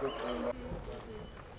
何を言うんだろうね。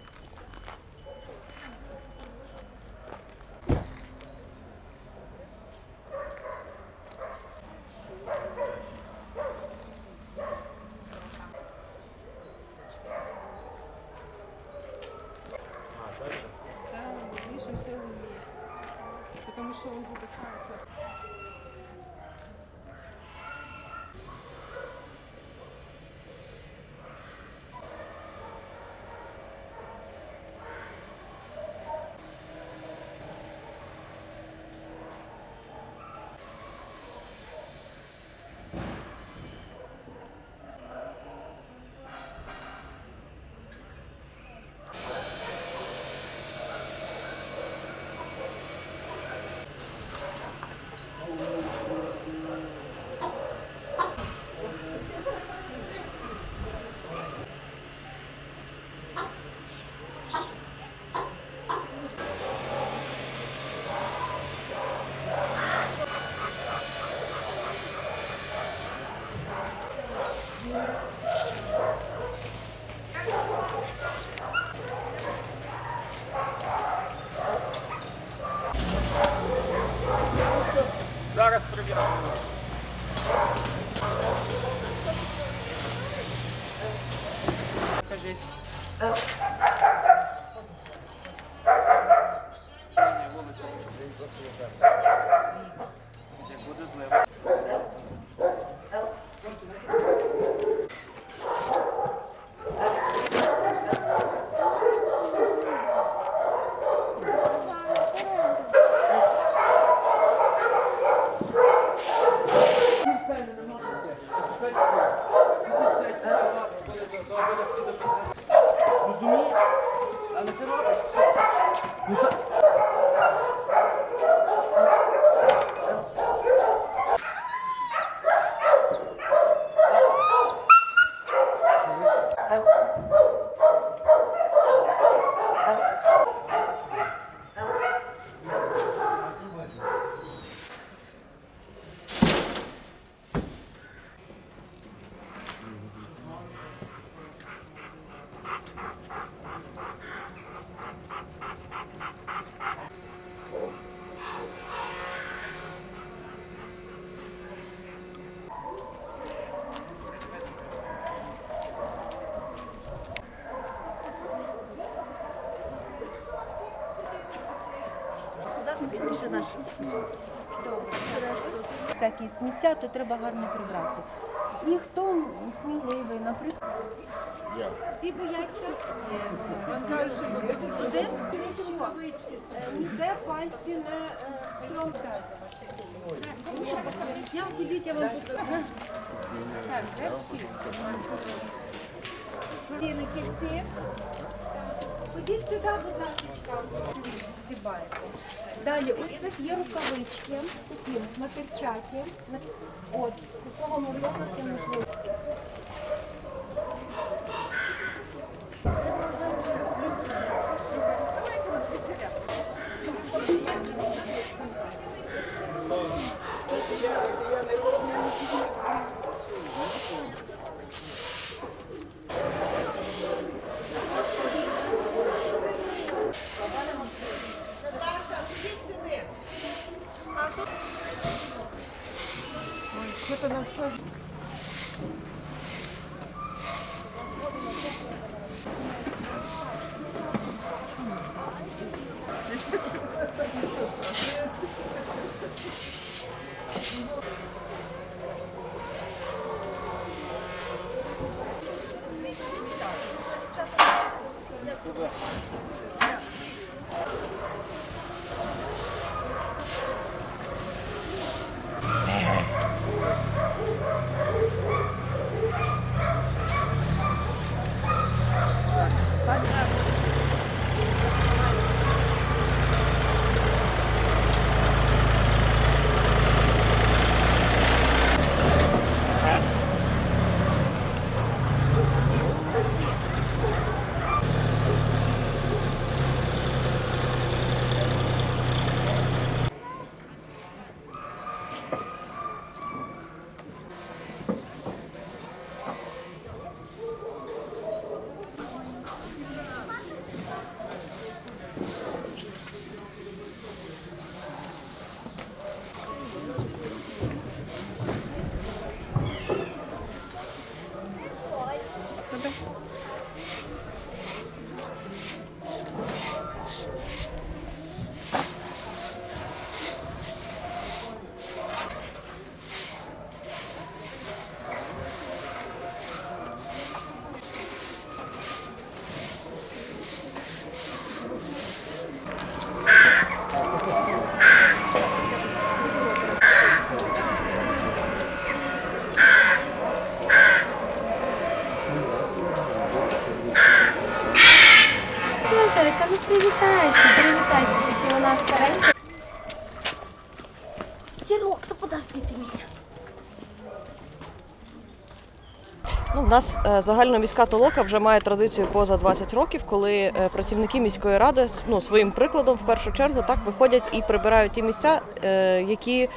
Більше наші. Всякі сміття, то треба гарно прибрати. І хто сміливий, наприклад. Всі бояться. Де, де пальці не стромляють. Я ходіть, я вам покажу. Віники всі. Ходіть сюди, будь ласка. Згибаєте. Далі, ось тут є рукавички, такі. На- От, такого мовлянки можливо. Привітайся, привітайся, тільки вона старенька. Дірок, то подожди мене. Ну, У нас ну, е, загально міська толока вже має традицію поза 20 років, коли е, працівники міської ради ну, своїм прикладом в першу чергу так виходять і прибирають ті місця, е, які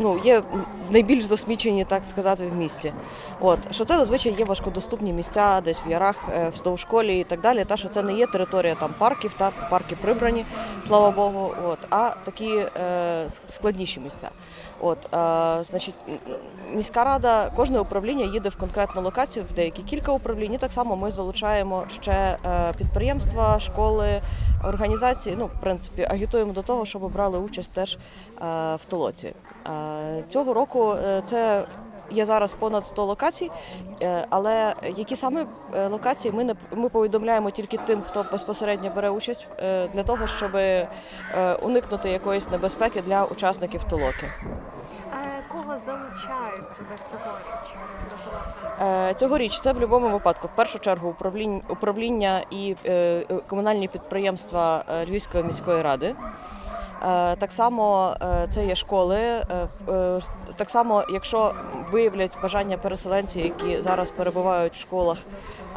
ну, є найбільш засмічені, так сказати, в місті. От що це зазвичай є важкодоступні місця, десь в ярах, в вздовж школі і так далі. Та що це не є територія там парків, так парки прибрані, слава Богу. От а такі е, складніші місця. От, е, значить, міська рада, кожне управління їде в конкретну локацію, в деякі кілька управлінь. І так само ми залучаємо ще е, підприємства, школи, організації. Ну, в принципі, агітуємо до того, щоб брали участь теж е, в толоці. Е, цього року це. Є зараз понад 100 локацій, е, але які саме е, локації ми не ми повідомляємо тільки тим, хто безпосередньо бере участь е, для того, щоб уникнути якоїсь небезпеки для учасників толоки. Кого залучають сюди цьогоріч Цьогоріч це в будь-якому випадку в першу чергу управління, управління і комунальні підприємства Львівської міської ради. Так само це є школи. Так само, якщо виявлять бажання переселенці, які зараз перебувають в школах,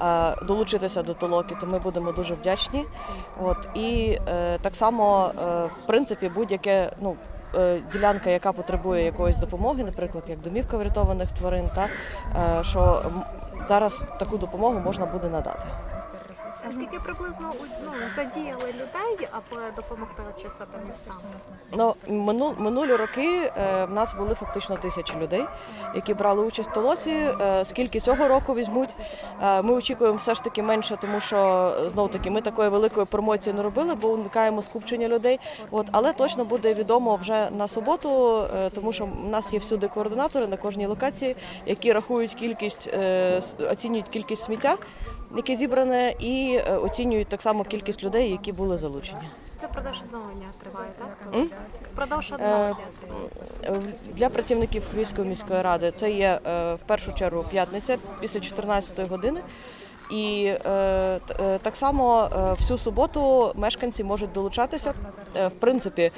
е, долучитися до толоки, то ми будемо дуже вдячні. От і е, так само, е, в принципі, будь-яке ну. Ділянка, яка потребує якоїсь допомоги, наприклад, як домівка врятованих тварин, та що зараз таку допомогу можна буде надати. Скільки приблизно ну, задіяли людей, аби допомогти очистити міста? Ну, минул, минулі роки е, в нас були фактично тисячі людей, які брали участь в толоці. Е, скільки цього року візьмуть, е, ми очікуємо все ж таки менше, тому що знов таки ми такої великої промоції не робили, бо уникаємо скупчення людей. От, але точно буде відомо вже на суботу, е, тому що в нас є всюди координатори на кожній локації, які рахують кількість, е, оцінюють кількість сміття, яке зібране, і е, оцінюють так само кількість людей, які були залучені. Це продовж одного дня триває, так? Продовж одного Е, дня триває. Для працівників Львівської міської ради це є е, в першу чергу п'ятниця після 14 години. І е, е, так само е, всю суботу мешканці можуть долучатися. В принципі,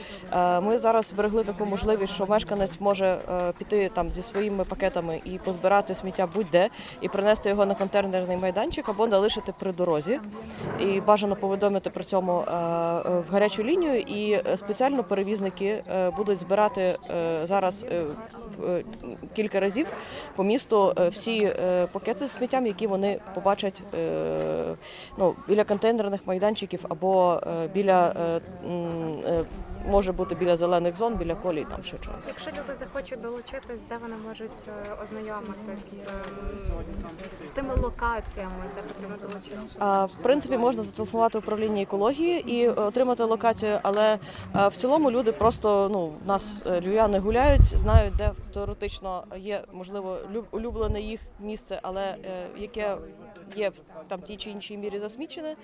ми зараз зберегли таку можливість, що мешканець може піти там зі своїми пакетами і позбирати сміття будь-де і принести його на контейнерний майданчик або залишити при дорозі. І бажано повідомити про цьому в гарячу лінію. І спеціально перевізники будуть збирати зараз кілька разів по місту е, всі е, пакети з сміттям, які вони побачать е, ну, біля контейнерних майданчиків або е, біля е, е, може бути біля зелених зон, біля колій, там ще чогось. Якщо люди захочуть долучитись, де вони можуть е, ознайомитись е, з тими локаціями, де потрібно долучитися? В принципі, можна зателефонувати управління екології і е, отримати локацію, але е, в цілому люди просто ну нас е, львів'яни гуляють, знають, де теоретично є можливо люб- улюблене їх місце, але яке є в там тій чи іншій мірі засмічене.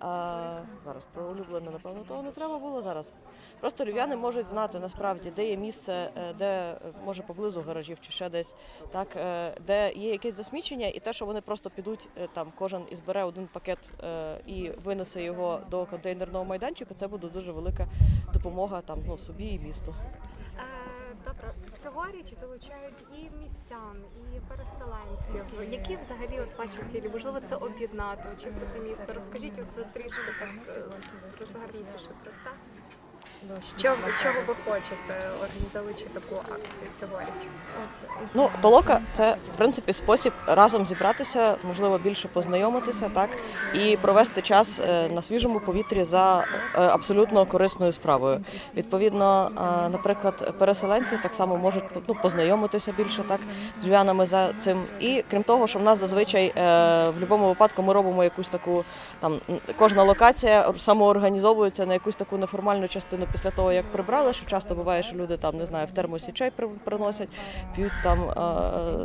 А, зараз про улюблене, напевно, того не треба було зараз. Просто львів'яни можуть знати насправді, де є місце, е, де е, може поблизу гаражів чи ще десь, так е, де є якесь засмічення, і те, що вони просто підуть там, кожен і збере один пакет і винесе його до контейнерного майданчика. Це буде дуже велика допомога там ну собі і місту. Цьогоріч долучають і містян, і переселенців. Які взагалі ось ваші цілі? Можливо, це об'єднати, очистити місто. Розкажіть от трішки так е, розгарнітіше про це. Що, чого ви хочете, організовуючи таку акцію цьогоріч? Ну, толока це в принципі спосіб разом зібратися, можливо, більше познайомитися, так і провести час е, на свіжому повітрі за е, абсолютно корисною справою. Відповідно, е, наприклад, переселенці так само можуть ну, познайомитися більше так з львянами за цим. І крім того, що в нас зазвичай е, в будь-якому випадку ми робимо якусь таку там кожна локація самоорганізовується на якусь таку неформальну частину після того, як прибрали. Що часто буває, що люди там не знаю, в термосі чай приносять, п'ють там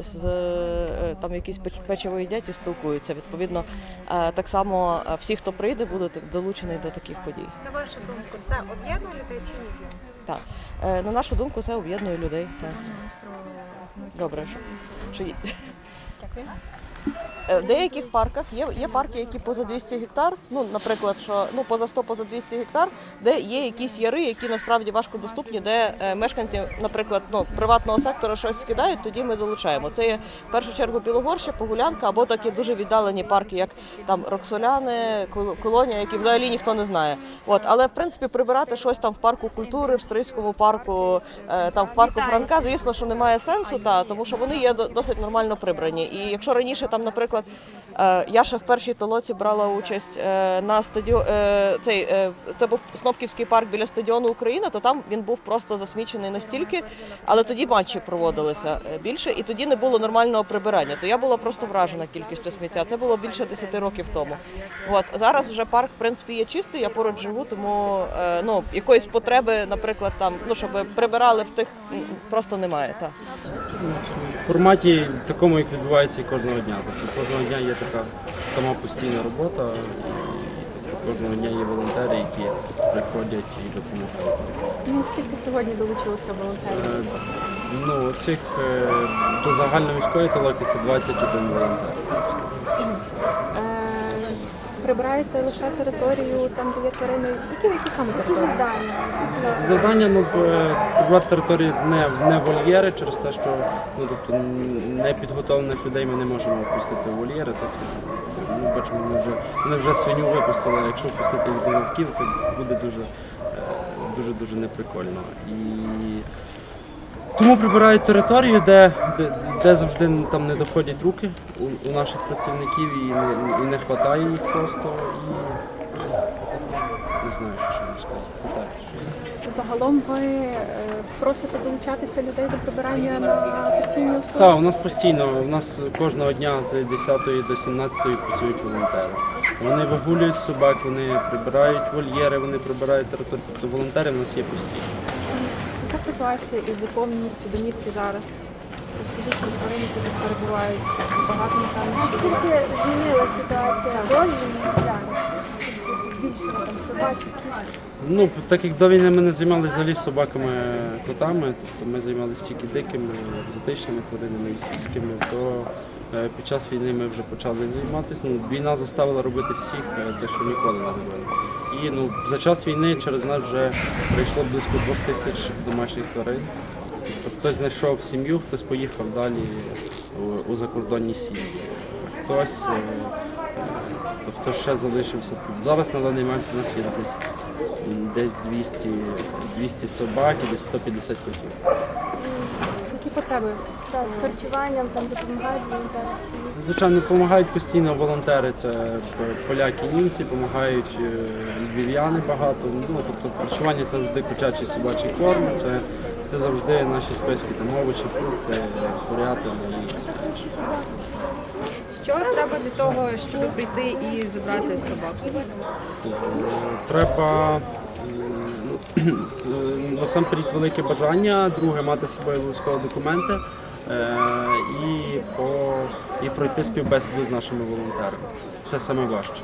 з е, там якісь печ- печиво їдять і спілкуються. Відповідно, е, так само е, всі, хто прийде, будуть долучені до таких подій. На вашу думку, це об'єднує людей чи ні? Так. На нашу думку, це об'єднує людей. Це добре. Що, що... Дякую. Е, В деяких парках є, є парки, які поза 200 гектар. Ну, наприклад, що ну поза 100, поза 200 гектар, де є якісь яри, які насправді важко доступні, де е, мешканці, наприклад, ну приватного сектора щось скидають, тоді ми долучаємо. Це є в першу чергу Білогорща, Погулянка або такі дуже віддалені парки, як там Роксоляни, Колонія, які взагалі ніхто не знає. От, але в принципі прибирати щось там в парку культури, в Стрийському парку, е, там в парку Франка, звісно, що немає сенсу, та тому що вони є досить нормально прибрані. І якщо раніше там, наприклад, я ще в першій толоці брала участь е, на стадіо е, цей е, це був Снопківський парк біля стадіону Україна, то там він був просто засмічений настільки, але тоді матчі проводилися більше, і тоді не було нормального прибирання. То я була просто вражена кількістю сміття. Це було більше 10 років тому. От зараз вже парк в принципі є чистий. Я поруч живу, тому ну якоїсь потреби, наприклад, там ну щоб прибирали в тих просто немає. Та. в форматі такому, як відбувається і кожного дня. Тобто кожного дня є така сама постійна робота, і кожного дня є волонтери, які приходять і допомагають. Ну, скільки сьогодні долучилося волонтерів? Е, Ну, цих е, до загальновійськової толоки це 21 волонтер. Прибираєте лише територію, там, де є тварини. Які, які саме території? завдання? Завдання ну, е, прибрати територію не, не вольєри через те, що ну, тобто, н- непідготовлених людей ми не можемо впустити в вольєри. Тобто, ми бачимо, вони вже, вони вже свиню випустили, а якщо впустити їх до вовків, це буде дуже, е, дуже, дуже неприкольно. І тому прибирають територію, де, де, де завжди там не доходять руки у, у наших працівників і не, і не вистачає їх просто. І не знаю, що ще вам сказати. Так, Загалом ви е, просите долучатися людей до прибирання на постійній основі? Так, у нас постійно, у нас кожного дня з 10 до 17 працюють волонтери. Вони вигулюють собак, вони прибирають вольєри, вони прибирають територію. Тобто волонтери в нас є постійно. Ситуація із заповненістю домівки зараз? Розкажіть, що тварини тут перебувають. Багато напевно. що. Наскільки змінила ситуація до війни зараз? Більше там собачок, кішок. Ну, так як до війни ми не займалися взагалі собаками, котами, тобто ми займалися тільки дикими, екзотичними тваринами і сільськими, то під час війни ми вже почали займатися. Ну, війна заставила робити всіх, е, те, що ніколи не робили. І ну, за час війни через нас вже прийшло близько двох тисяч домашніх тварин. Тобто хтось знайшов сім'ю, хтось поїхав далі у, закордонні сім'ї. Хтось, е, е, хтось ще залишився тут. Зараз на даний момент у нас є десь, десь 200, 200 собак і десь 150 котів. Потреби? З харчуванням там допомагають волонтери. Звичайно, допомагають постійно волонтери. Це поляки, німці, допомагають е, львів'яни багато. Ну, тобто харчування це завжди котячий собачий корм, це, це завжди наші списки, там овочі, фрукти, курятина і все інше. Що треба для того, щоб прийти і забрати собаку? Треба м, ну, насамперед велике бажання, друге мати з собою обов'язково документи е, і, по, і пройти співбесіду з нашими волонтерами. Це саме важче.